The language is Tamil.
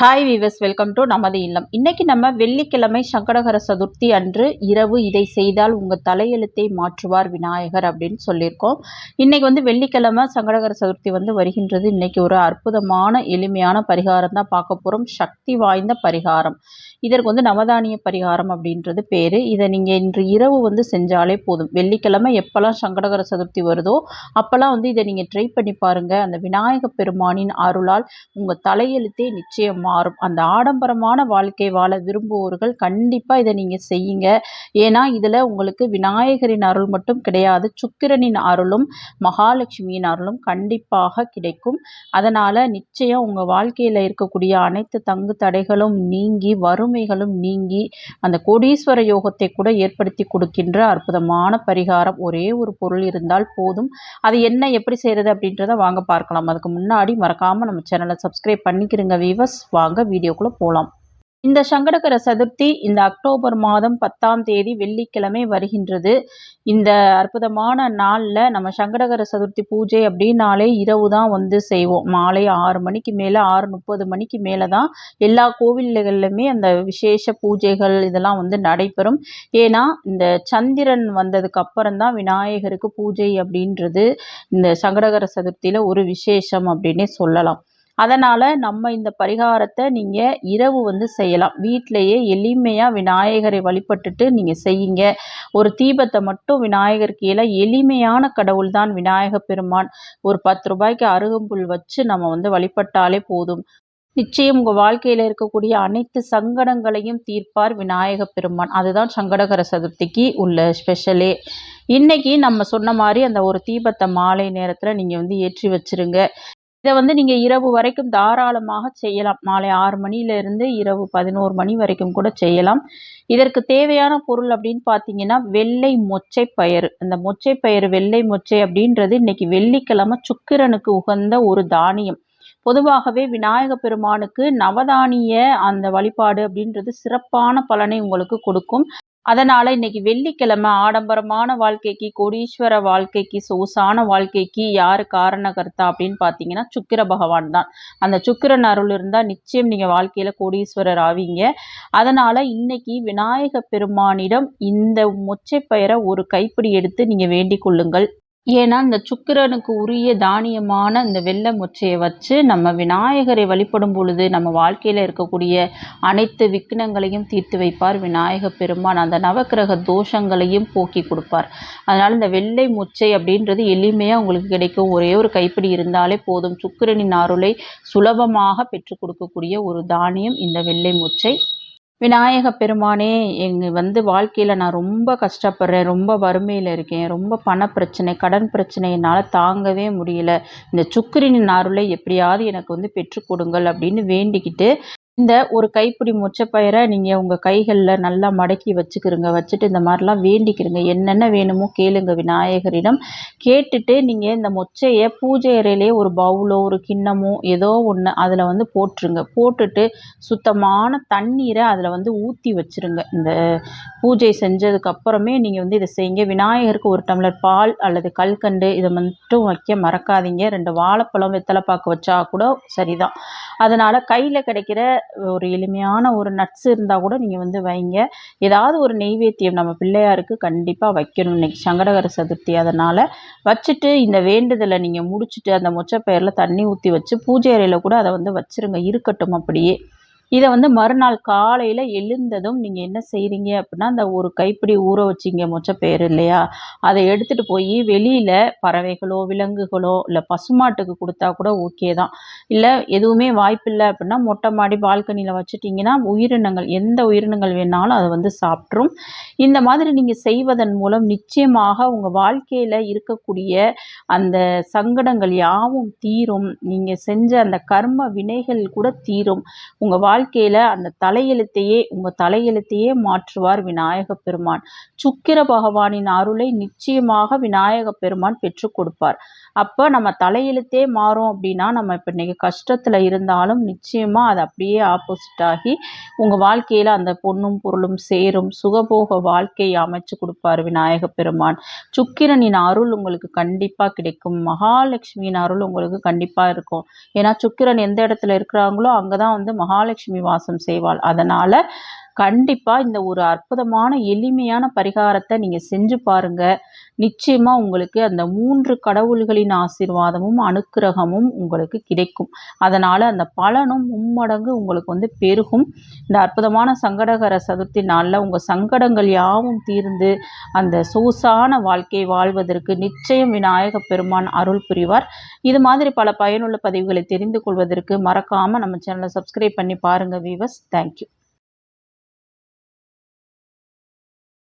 ஹாய் வீவர்ஸ் வெல்கம் டு நமது இல்லம். இன்னைக்கு நம்ம வெள்ளிக்கிழமை சங்கடகர சதுர்த்தி அன்று இரவு இதை செய்தால் உங்கள் தலையெழுத்தை மாற்றுவார் விநாயகர் அப்படின்னு சொல்லியிருக்கோம். இன்னைக்கு வந்து வெள்ளிக்கிழமை சங்கடகர சதுர்த்தி வந்து வருகின்றது. இன்னைக்கு ஒரு அற்புதமான எளிமையான பரிகாரம் தான் பார்க்க போகிறோம் சக்தி வாய்ந்த பரிகாரம். இதற்கு வந்து நவதானிய பரிகாரம் அப்படின்றது பேர். இதை நீங்கள் இன்று இரவு வந்து செஞ்சாலே போதும். வெள்ளிக்கிழமை எப்போல்லாம் சங்கடகர சதுர்த்தி வருதோ அப்போல்லாம் வந்து இதை நீங்கள் ட்ரை பண்ணி பாருங்கள் அந்த விநாயக பெருமானின் அருளால் உங்கள் தலையெழுத்தே நிச்சயம் மாறும். அந்த ஆடம்பரமான வாழ்க்கை வாழ விரும்புவோர்கள் கண்டிப்பாக இதை நீங்கள் செய்யுங்க. ஏன்னா இதில் உங்களுக்கு விநாயகரின் அருள் மட்டும் கிடையாது சுக்கிரனின் அருளும் மகாலட்சுமியின் அருளும் கண்டிப்பாக கிடைக்கும். அதனால் நிச்சயம் உங்கள் வாழ்க்கையில் இருக்கக்கூடிய அனைத்து தங்கு தடைகளும் நீங்கி வரும். வறுமைகளும் நீங்கி அந்த கோடீஸ்வர யோகத்தை கூட ஏற்படுத்தி கொடுக்கின்ற அற்புதமான பரிகாரம் ஒரே ஒரு பொருள் இருந்தால் போதும். அது என்ன எப்படி செய்கிறது அப்படின்றத வாங்க பார்க்கலாம். அதுக்கு முன்னாடி மறக்காமல் நம்ம சேனலை சப்ஸ்கிரைப் பண்ணிக்கிறங்க வீவர்ஸ் வாங்க வீடியோக்குள்ளே போகலாம் இந்த சங்கடகர சதுர்த்தி இந்த அக்டோபர் மாதம் பத்தாம் தேதி வெள்ளிக்கிழமை வருகின்றது. இந்த அற்புதமான நாளில் நம்ம சங்கடகர சதுர்த்தி பூஜை அப்படின்னாலே இரவு தான் வந்து செய்வோம். மாலை ஆறு மணிக்கு மேலே ஆறு முப்பது மணிக்கு மேலே தான் எல்லா கோவில்களிலுமே அந்த விசேஷ பூஜைகள் இதெல்லாம் வந்து நடைபெறும். ஏன்னா இந்த சந்திரன் வந்ததுக்கு அப்புறம் தான் விநாயகருக்கு பூஜை அப்படின்றது இந்த சங்கடகர சதுர்த்தியில் ஒரு விசேஷம் அப்படின்னே சொல்லலாம். அதனால் நம்ம இந்த பரிகாரத்தை நீங்கள் இரவு வந்து செய்யலாம். வீட்டிலையே எளிமையாக விநாயகரை வழிபட்டுட்டு நீங்கள் செய்யுங்க. ஒரு தீபத்தை மட்டும் விநாயகர் கீழே எளிமையான கடவுள் தான் விநாயக பெருமான். ஒரு பத்து ரூபாய்க்கு அருகம்புல் வச்சு நம்ம வந்து வழிபட்டாலே போதும். நிச்சயம் உங்கள் வாழ்க்கையில் இருக்கக்கூடிய அனைத்து சங்கடங்களையும் தீர்ப்பார் விநாயக பெருமான். அதுதான் சங்கடகர சதுர்த்திக்கு உள்ள ஸ்பெஷலே. இன்னைக்கு நம்ம சொன்ன மாதிரி அந்த ஒரு தீபத்தை மாலை நேரத்தில் நீங்கள் வந்து ஏற்றி வச்சிருங்க. இதை வந்து நீங்கள் இரவு வரைக்கும் தாராளமாக செய்யலாம். மாலை ஆறு மணியிலிருந்து இரவு பதினோரு மணி வரைக்கும் கூட செய்யலாம். இதற்கு தேவையான பொருள் அப்படின்னு பார்த்தீங்கன்னா வெள்ளை மொச்சை பயிறு. இந்த மொச்சை பயிறு வெள்ளை மொச்சை அப்படின்றது இன்னைக்கு வெள்ளிக்கிழமை சுக்கிரனுக்கு உகந்த ஒரு தானியம். பொதுவாகவே விநாயக பெருமானுக்கு நவதானிய அந்த வழிபாடு அப்படின்றது சிறப்பான பலனை உங்களுக்கு கொடுக்கும். அதனால் இன்னைக்கு வெள்ளிக்கிழமை ஆடம்பரமான வாழ்க்கைக்கு கோடீஸ்வர வாழ்க்கைக்கு சொகுசான வாழ்க்கைக்கு யார் காரணகர்த்தா அப்படின்னு பார்த்தீங்கன்னா சுக்கிர பகவான் தான். அந்த சுக்கிரன் அருள் இருந்தால் நிச்சயம் நீங்கள் வாழ்க்கையில் கோடீஸ்வரர் ஆவீங்க. அதனால் இன்னைக்கு விநாயக பெருமானிடம் இந்த மொச்சை பயிரை ஒரு கைப்பிடி எடுத்து நீங்கள் வேண்டிக் கொள்ளுங்கள். ஏன்னா இந்த சுக்கிரனுக்கு உரிய தானியமான இந்த வெள்ளை மொச்சையை வச்சு நம்ம விநாயகரை வழிபடும் பொழுது நம்ம வாழ்க்கையில் இருக்கக்கூடிய அனைத்து விக்னங்களையும் தீர்த்து வைப்பார் விநாயக பெருமான். அந்த நவக்கிரக தோஷங்களையும் போக்கி கொடுப்பார். அதனால் இந்த வெள்ளை மொச்சை அப்படின்றது எளிமையாக உங்களுக்கு கிடைக்கும். ஒரே ஒரு கைப்பிடி இருந்தாலே போதும். சுக்கிரனின் அருளை சுலபமாக பெற்றுக் கொடுக்கக்கூடிய ஒரு தானியம் இந்த வெள்ளை மொச்சை விநாயக பெருமானே எங்கள் வந்து வாழ்க்கையில் நான் ரொம்ப கஷ்டப்படுறேன் ரொம்ப வறுமையில் இருக்கேன் ரொம்ப பண பிரச்சனை கடன் பிரச்சனை என்னால் தாங்கவே முடியல. இந்த சுக்கிரனின் அருளை எப்படியாவது எனக்கு வந்து பெற்றுக் கொடுங்கள் அப்படின்னு வேண்டிக்கிட்டு இந்த ஒரு கைப்பிடி மொச்சப்பயிரை நீங்கள் உங்கள் கைகளில் நல்லா மடக்கி வச்சுக்கிறங்க வச்சுட்டு இந்த மாதிரிலாம் வேண்டிக்கிறங்க என்னென்ன வேணுமோ கேளுங்க விநாயகரிடம். கேட்டுட்டு நீங்கள் இந்த மொச்சையை பூஜை அறையிலே ஒரு பவுலோ ஒரு கிண்ணமோ ஏதோ ஒன்று அதில் வந்து போட்டுருங்க. போட்டுட்டு சுத்தமான தண்ணீரை அதில் வந்து ஊற்றி வச்சுருங்க. இந்த பூஜை செஞ்சதுக்கு அப்புறமே நீங்கள் வந்து இதை செய்யுங்க. விநாயகருக்கு ஒரு டம்ளர் பால் அல்லது கல்கண்டு இதை மட்டும் வைக்க மறக்காதீங்க. ரெண்டு வாழைப்பழம் வெத்தலை பாக்கு வச்சா கூட சரிதான். அதனால் கையில் கிடைக்கிற ஒரு எளிமையான ஒரு நட்ஸ் இருந்தால் கூட நீங்கள் வந்து வைங்க. ஏதாவது ஒரு நெய்வேத்தியம் நம்ம பிள்ளையாருக்கு கண்டிப்பாக வைக்கணும். இன்றைக்கி சங்கடகர சதுர்த்தி. அதனால் வச்சுட்டு இந்த வேண்டுதலை நீங்கள் முடிச்சுட்டு அந்த மொச்சப்பயிரில் தண்ணி ஊற்றி வச்சு பூஜை அறையில் கூட அதை வந்து வச்சுருங்க. இருக்கட்டும் அப்படியே. இதை வந்து மறுநாள் காலையில் எழுந்ததும் நீங்கள் என்ன செய்கிறீங்க அப்படின்னா அந்த ஒரு கைப்பிடி ஊற வச்சிங்க மொச்சப்பயிறு இல்லையா? அதை எடுத்துகிட்டு போய் வெளியில் பறவைகளோ விலங்குகளோ இல்லை பசுமாட்டுக்கு கொடுத்தா கூட ஓகே தான். இல்லை எதுவுமே வாய்ப்பில்லை அப்படின்னா மொட்டை மாடி பால்கனியில் வச்சுட்டிங்கன்னா உயிரினங்கள் எந்த உயிரினங்கள் வேணாலும் அதை வந்து சாப்பிட்ரும் இந்த மாதிரி நீங்கள் செய்வதன் மூலம் நிச்சயமாக உங்கள் வாழ்க்கையில் இருக்கக்கூடிய அந்த சங்கடங்கள் யாவும் தீரும். நீங்கள் செஞ்ச அந்த கர்ம வினைகள் கூட தீரும். உங்கள் வாழ் வாழ்க்கையில் அந்த தலையெழுத்தையே உங்கள் தலையெழுத்தையே மாற்றுவார் விநாயக பெருமான். சுக்கிர பகவானின் அருளை நிச்சயமாக விநாயக பெருமான் பெற்றுக் கொடுப்பார். அப்போ நம்ம தலையெழுத்தே மாறும் அப்படின்னா நம்ம இப்போ இன்றைக்கி கஷ்டத்தில் இருந்தாலும் நிச்சயமாக அது அப்படியே ஆப்போசிட் ஆகி உங்கள் வாழ்க்கையில் அந்த பொண்ணும் பொருளும் சேரும். சுகபோக வாழ்க்கையை அமைச்சு கொடுப்பார் விநாயக பெருமான். சுக்கிரனின் அருள் உங்களுக்கு கண்டிப்பாக கிடைக்கும். மகாலட்சுமியின் அருள் உங்களுக்கு கண்டிப்பாக இருக்கும். ஏன்னா சுக்கிரன் எந்த இடத்துல இருக்கிறாங்களோ அங்கே தான் வந்து மகாலட்சுமி வாசம் செய்வாள். அதனால் கண்டிப்பாக இந்த ஒரு அற்புதமான எளிமையான பரிகாரத்தை நீங்கள் செஞ்சு பாருங்கள் நிச்சயமாக உங்களுக்கு அந்த மூன்று கடவுள்களின் ஆசீர்வாதமும் அனுக்கிரகமும் உங்களுக்கு கிடைக்கும். அதனால் அந்த பலனும் மும்மடங்கு உங்களுக்கு வந்து பெருகும். இந்த அற்புதமான சங்கடகர சதுர்த்தி நாளில் உங்கள் சங்கடங்கள் யாவும் தீர்ந்து அந்த சொகுசான வாழ்க்கை வாழ்வதற்கு நிச்சயம் விநாயக பெருமான் அருள் புரிவார். இது மாதிரி பல பயனுள்ள பதிவுகளை தெரிந்து கொள்வதற்கு மறக்காமல் நம்ம சேனலை சப்ஸ்கிரைப் பண்ணி பாருங்கள் வீவர்ஸ் தேங்க்யூ